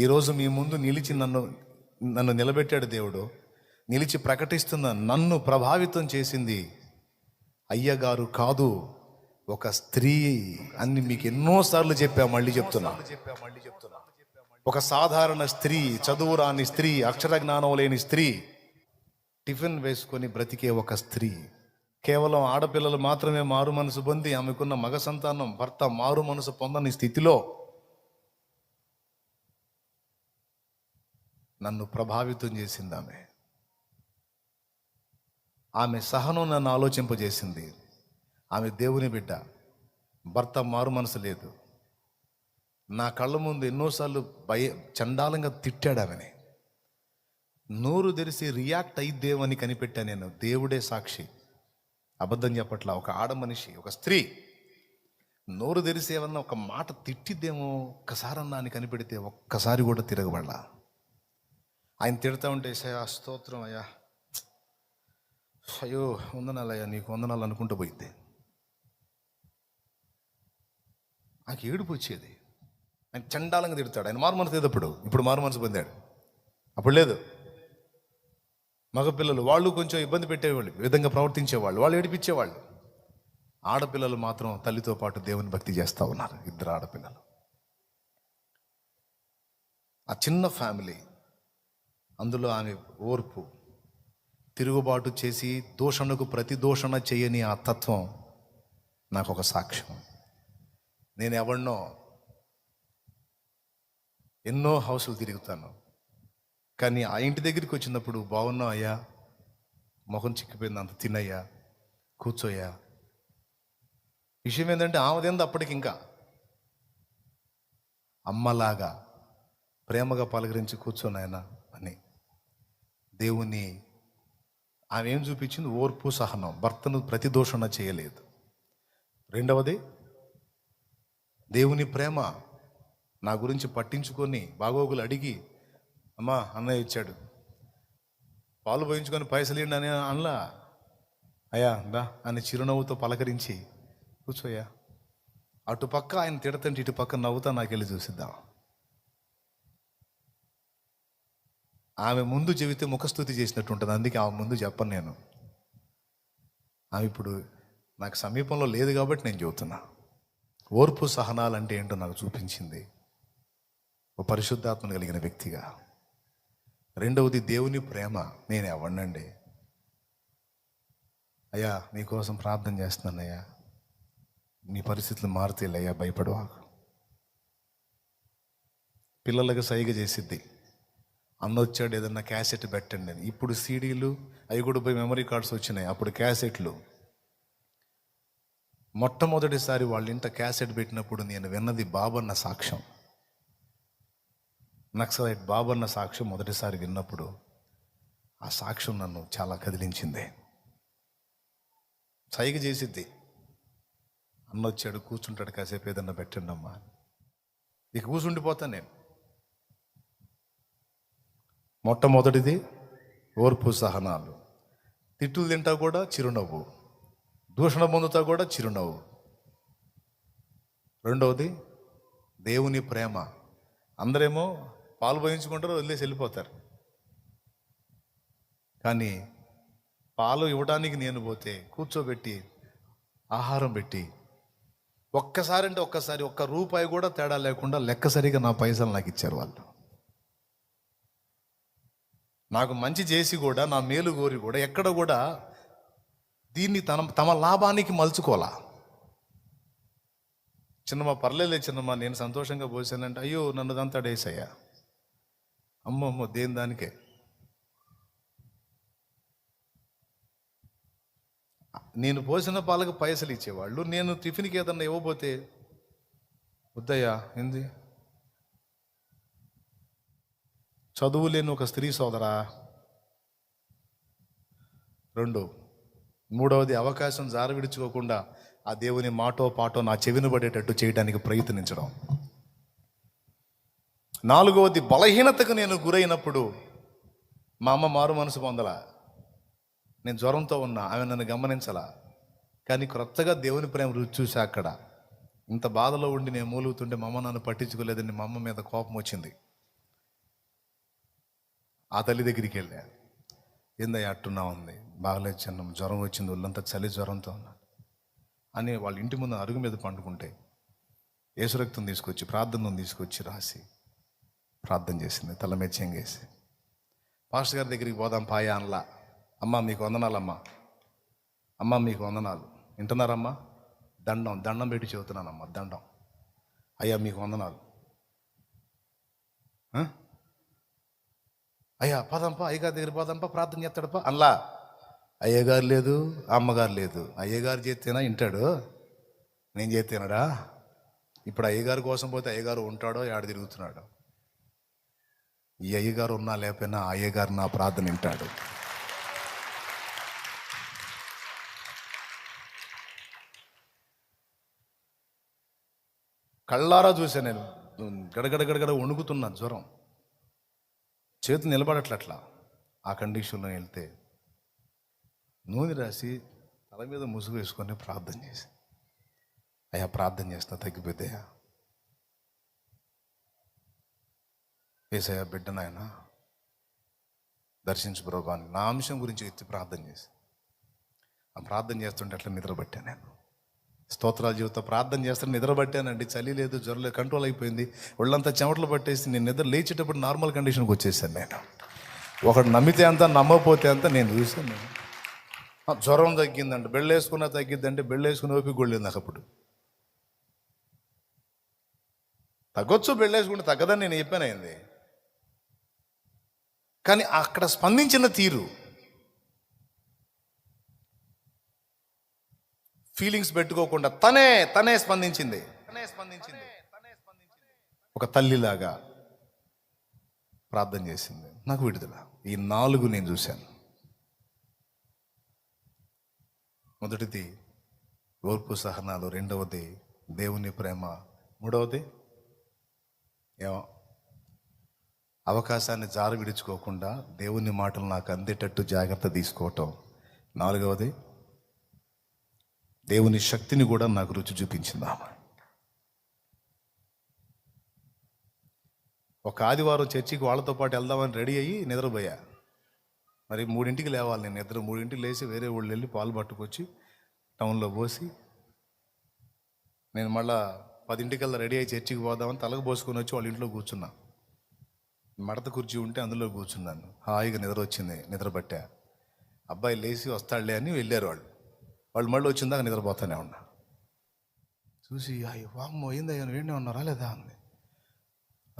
ఈరోజు మీ ముందు నిలిచి నన్ను నన్ను నిలబెట్టాడు దేవుడు. నిలిచి ప్రకటిస్తున్న నన్ను ప్రభావితం చేసింది అయ్యగారు కాదు ఒక స్త్రీ అని మీకు ఎన్నోసార్లు చెప్పా మళ్ళీ చెప్తున్నా. ఒక సాధారణ స్త్రీ చదువు రాని స్త్రీ అక్షర జ్ఞానం లేని స్త్రీ టిఫిన్ వేసుకొని బ్రతికే ఒక స్త్రీ. కేవలం ఆడపిల్లలు మాత్రమే మారు మనసు పొంది ఆమెకున్న మగ సంతానం భర్త మారు మనసు పొందని స్థితిలో నన్ను ప్రభావితం చేసింది ఆమె. ఆమె సహనం నన్ను ఆలోచింపజేసింది. ఆమె దేవుని బిడ్డ. భర్త మారు మనసు లేదు. నా కళ్ళ ముందు ఎన్నోసార్లు భయ చండాలంగా తిట్టాడు ఆమెని. నోరు తెరిసి రియాక్ట్ అయిద్దేమని కనిపెట్టా నేను. దేవుడే సాక్షి. అబద్ధం చెప్పట్లా ఒక ఆడ మనిషి ఒక స్త్రీ. నోరు తెరిసి ఏమన్నా ఒక మాట తిట్టిద్దేమో ఒక్కసారన్నా అని కనిపెడితే ఒక్కసారి కూడా తిరగబడలా. ఆయన తిడతా ఉంటే ఆ స్తోత్రం అయ్యా. అయ్యో వందనాలయ్యా నీకు వందనాలు అనుకుంటూ పోయింది. నాకు ఏడుపు వచ్చేది. ఆయన చండాలంగా తిడతాడు. ఆయన మారు మనసు లేదప్పుడు ఇప్పుడు మారు మనసు పొందాడు. అప్పుడు లేదు. మగపిల్లలు వాళ్ళు కొంచెం ఇబ్బంది పెట్టేవాళ్ళు విధంగా ప్రవర్తించేవాళ్ళు వాళ్ళు ఏడిపించేవాళ్ళు. ఆడపిల్లలు మాత్రం తల్లితో పాటు దేవుని భక్తి చేస్తూ ఉన్నారు ఇద్దరు ఆడపిల్లలు. ఆ చిన్న ఫ్యామిలీ అందులో ఆమె ఓర్పు. తిరుగుబాటు చేసి దూషణకు ప్రతి దూషణ చేయని ఆ తత్వం నాకు ఒక సాక్ష్యం. నేను ఎవరినో ఎన్నో హౌసులు తిరుగుతాను. కానీ ఆ ఇంటి దగ్గరికి వచ్చినప్పుడు బాగున్నావు అయ్యా? మొహం చిక్కిపోయింది అంత తినయ్యా కూర్చోయ్యా? విషయం ఏంటంటే ఆమెదేంది అప్పటికి ఇంకా అమ్మలాగా ప్రేమగా పలకరించి కూర్చోనాయన ఆయన దేవుని ఆమె ఏం చూపించింది? ఓర్పు సహనం. భర్తను ప్రతిదోషణ చేయలేదు. రెండవది దేవుని ప్రేమ నా గురించి పట్టించుకొని బాగోగులు అడిగి అమ్మా అన్నయ్య ఇచ్చాడు. పాలు పోయించుకొని పైసలు ఇవ్వండి అని అనలా? అయ్యా దా అని చిరునవ్వుతో పలకరించి కూర్చోయ్యా. అటుపక్క ఆయన తిడతంటే ఇటుపక్క నవ్వుతా నాకు వెళ్ళి చూసిద్దాం. ఆమె ముందు చెబితే ముఖస్థుతి చేసినట్టు ఉంటుంది అందుకే ఆమె ముందు చెప్పను నేను. ఆమె ఇప్పుడు నాకు సమీపంలో లేదు కాబట్టి నేను చెబుతున్నా. ఓర్పు సహనాలు అంటే ఏంటో నాకు చూపించింది ఒక పరిశుద్ధాత్మను కలిగిన వ్యక్తిగా. రెండవది దేవుని ప్రేమ. నేను ఎవరినండి అయ్యా నీకోసం ప్రార్థన చేస్తున్నానయ్యా నీ పరిస్థితులు మారుతేలయ్యా భయపడవా పిల్లలకు సైగ చేసిద్ది. అన్న వచ్చాడు ఏదన్నా క్యాసెట్ పెట్టండి అని. ఇప్పుడు సీడీలు అవి కూడా పోయి మెమరీ కార్డ్స్ వచ్చినాయి. అప్పుడు క్యాసెట్లు. మొట్టమొదటిసారి వాళ్ళ ఇంట క్యాసెట్ పెట్టినప్పుడు నేను విన్నది బాబన్న సాక్ష్యం. నక్సలైట్ బాబన్న సాక్ష్యం మొదటిసారి విన్నప్పుడు ఆ సాక్ష్యం నన్ను చాలా కదిలించింది. సైగ చేసిద్ది. అన్న వచ్చాడు కూర్చుంటాడు కాసేపు ఏదన్నా పెట్టండి అమ్మా ఇక కూర్చుండిపోతాను నేను. మొట్టమొదటిది ఓర్పు సహనాలు. తిట్టులు తింటా కూడా చిరునవ్వు. దూషణ పొందుతా కూడా చిరునవ్వు. రెండవది దేవుని ప్రేమ. అందరేమో పాలు పోయించుకుంటారు వదిలేసి వెళ్ళిపోతారు. కానీ పాలు ఇవ్వడానికి నేను పోతే కూర్చోబెట్టి ఆహారం పెట్టి ఒక్కసారి అంటే ఒక్కసారి ఒక్క రూపాయి కూడా తేడా లేకుండా లెక్క సరిగా నా పైసలు నాకు ఇచ్చారు వాళ్ళు. నాకు మంచి చేసి కూడా నా మేలు కోరి కూడా ఎక్కడ కూడా దీన్ని తన తమ లాభానికి మలుచుకోవాలా? చిన్నమ్మ పర్లేలే చిన్నమ్మ నేను సంతోషంగా పోసానంటే అయ్యో నన్ను దంతా డేసయ్యా అమ్మో అమ్మో దేని దానికే? నేను పోసిన పాలకు పైసలు ఇచ్చేవాళ్ళు నేను టిఫిన్కి ఏదన్నా ఇవ్వబోతే వద్దయ్యా ఏంది? చదువు లేని ఒక స్త్రీ సోదరా. రెండు మూడవది అవకాశం జారవిడుచుకోకుండా ఆ దేవుని మాటో పాటో నా చెవిన పడేటట్టు చేయడానికి ప్రయత్నించడం. నాలుగవది బలహీనతకు నేను గురైనప్పుడు మా అమ్మ మారు మనసు పొందలా. నేను జ్వరంతో ఉన్నా ఆమె నన్ను గమనించలా. కానీ క్రొత్తగా దేవుని ప్రేమ రుచి చూసా అక్కడ ఇంత బాధలో ఉండి నేను మూలుగుతుంటే మా అమ్మ నన్ను పట్టించుకోలేదని మా అమ్మ మీద కోపం వచ్చింది. ఆ తల్లి దగ్గరికి వెళ్ళా. ఏందయ్య అట్టున్నా ఉంది బాగలేదు చిన్నం జ్వరం వచ్చింది ఒళ్ళంతా చలి జ్వరంతో ఉన్నాడు అని వాళ్ళ ఇంటి ముందు అరుగు మీద పండుకుంటే యేసురక్తం తీసుకొచ్చి ప్రార్థనను తీసుకొచ్చి రాసి ప్రార్థన చేసింది. తల మీద చెంగేసి పాస్టర్ గారి దగ్గరికి పోదాం పాయ అనలా. అమ్మ మీకు వందనాలమ్మా. అమ్మ మీకు వందనాలు. వింటున్నారమ్మా? దండం దండం పెట్టి చెబుతున్నానమ్మా దండం. అయ్యా మీకు వందనాలు. అయ్యా పదంపా అయ్యగారి దగ్గర పదంపా ప్రార్థన చేస్తాడపా అల్లా అయ్యగారు లేదు అమ్మగారు లేదు. అయ్యగారు చేస్తేనా వింటాడు నేను చేస్తేనడా? ఇప్పుడు అయ్యగారి కోసం పోతే అయ్యగారు ఉంటాడో ఆడ తిరుగుతున్నాడు? ఈ అయ్యగారు ఉన్నా లేకపోయినా అయ్యగారు నా ప్రార్థన వింటాడు. కళ్ళారా చూసా నేను. గడగడ గడగడ వణుకుతున్నా జ్వరం. చేతి నిలబడట్లట్లా ఆ కండిషన్లో వెళ్తే నూనె రాసి తల మీద ముసుగు వేసుకొని ప్రార్థన చేసి అయ్యా ప్రార్థన చేస్తా తగ్గిపోతాయా వేసయ్యా బిడ్డ నాయన దర్శించు ప్రభా నా అంశం గురించి ఎత్తి ప్రార్థన చేసి ఆ ప్రార్థన చేస్తుంటే అట్లా నిద్రపట్టాను నేను. స్తోత్రాలు జీవితం ప్రార్థన చేస్తాను నిద్రపట్టానండి. చలి లేదు జ్వరం లేదు కంట్రోల్ అయిపోయింది. ఒళ్ళంతా చెమటలు పట్టేసి నేను నిద్ర లేచేటప్పుడు నార్మల్ కండిషన్కి వచ్చేసాను నేను. ఒకడు నమ్మితే అంత నమ్మకపోతే అంత నేను చూసాను జ్వరం తగ్గిందంటే జ్వరం వేసుకున్నా తగ్గిందంటే తగ్గిద్దంటే బెళ్ళేసుకుని ఓపిక కొళ్ళింది నాకు అప్పుడు. తగ్గొచ్చు బెళ్ళేసుకుంటే తగ్గదని నేను చెప్పాను అయింది. కానీ అక్కడ స్పందించిన తీరు ఫీలింగ్స్ పెట్టుకోకుండా తనే తనే స్పందించింది. తనే స్పందించింది. ఒక తల్లిలాగా ప్రార్థన చేసింది. నాకు విడుదల. ఈ నాలుగు నేను చూశాను. మొదటిది ఓర్పు సహనాలు. రెండవది దేవుని ప్రేమ. మూడవది ఏమో అవకాశాన్ని జారు విడుచుకోకుండా దేవుని మాటలు నాకు అందేటట్టు జాగ్రత్త తీసుకోవటం. నాలుగవది దేవుని శక్తిని కూడా నాకు రుచి చూపించింది ఆమె. ఒక ఆదివారం చర్చికి వాళ్ళతో పాటు వెళ్దామని రెడీ అయ్యి నిద్రపోయా. మరి మూడింటికి లేవాలి నేను నిద్ర. మూడింటికి లేచి వేరే ఊళ్ళు వెళ్ళి పాలు పట్టుకొచ్చి టౌన్లో పోసి నేను మళ్ళా పదింటికల్లా రెడీ అయ్యి చర్చికి పోదామని తలకు పోసుకొని వచ్చి వాళ్ళ ఇంట్లో కూర్చున్నా. మడత కుర్చీ ఉంటే అందులో కూర్చున్నాను. హాయిగా నిద్ర వచ్చింది నిద్ర పట్టా. అబ్బాయి లేచి వస్తాడులే అని వెళ్ళారు వాళ్ళు. వాళ్ళు మళ్ళీ వచ్చిందాక నిద్రపోతానే ఉన్నా చూసి అయ్యో వామ్మో ఏందయ్యా వేడినే ఉన్నారా లేదా? అంది.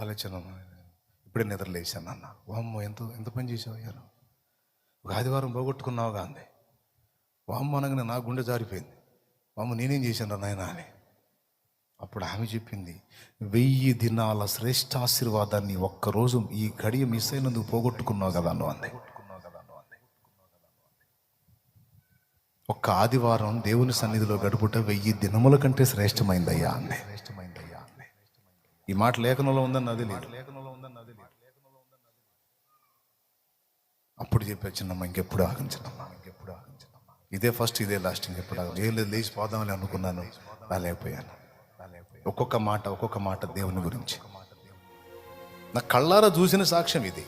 ఆలోచన ఇప్పుడే నిద్ర లేచాను అన్న. వామ్మో ఎంత ఎంత పని చేసావు అయ్యారు ఒక ఆదివారం పోగొట్టుకున్నావుగా అంది. వామ్మ అనగానే నా గుండె జారిపోయింది. వామ్మ నేనేం చేశాను నాయన అని. అప్పుడు ఆమె చెప్పింది వెయ్యి దినాల శ్రేష్ఠ ఆశీర్వాదాన్ని ఒక్కరోజు ఈ గడియ మిస్ అయినందుకు పోగొట్టుకున్నావు కదా అను అంది. ఒక్క ఆదివారం దేవుని సన్నిధిలో గడుపుట వెయ్యి దినముల కంటే శ్రేష్టమైందయ్యా అన్న ఈ మాట లేఖనంలో ఉందని అది లేఖనంలో ఉందని అప్పుడు చెప్పే చిన్నమ్మ ఇంకెప్పుడు ఆగించనమ్మా? ఇంకెప్పుడు ఆగించనమ్మా ఇదే ఫస్ట్ ఇదే లాస్ట్ ఇంకెప్పుడు ఆగం? ఏం లేదు లేచి పోదామని అనుకున్నాను రాలేకపోయాను. ఒక్కొక్క మాట ఒక్కొక్క మాట దేవుని గురించి. నా కళ్ళారా చూసిన సాక్ష్యం ఇది.